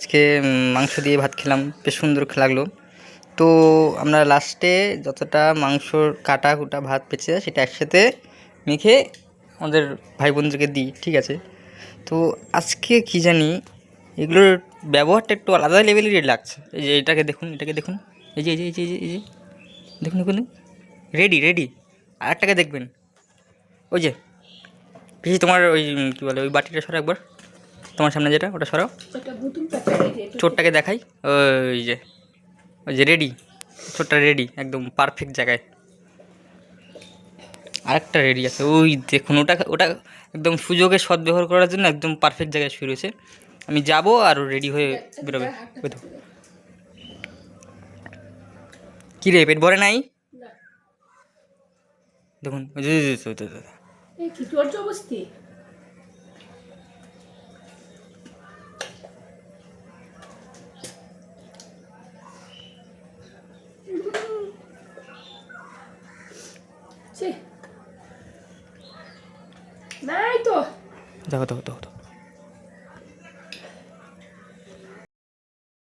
আজকে মাংস দিয়ে ভাত খেলাম, বেশ সুন্দর লাগল। তো আমরা লাস্টে যতটা মাংসর কাটা কুটা ভাত পেয়েছে সেটা একসাথে মেখে আমাদের ভাই বোনদেরকে দিই, ঠিক আছে? তো আজকে কি জানি, এগুলোর ব্যবহারটা একটু আলাদা লেভেলেরই লাগছে। এই যে এটাকে দেখুন এটাকে দেখুন। এই যে এই যে এই যে, এই যে- দেখুন দেখুন রেডি রেডি আর একটাকে দেখবেন। ওই যে পিসি তোমার ওই কী বলে, ওই বাটিটা সরো একবার। তোমার সামনে যেটা ওটা সরাও। চোরটাকে দেখাই। ওই যে ওই যে রেডি চোরটা রেডি একদম পারফেক্ট জায়গায়। আরেকটা রেডি আছে ওই দেখুন ওটা ওটা একদম সুযোগে সদ্ব্যবহার করার জন্য একদম পারফেক্ট জায়গায় শুরু হয়েছে আমি যাব আর রেডি হয়ে বেরোবে। ওই কী রে পেট ভরে নাই? দেখুন অবস্থি? নাই তো। দেখো দেখো দেখো দেখো।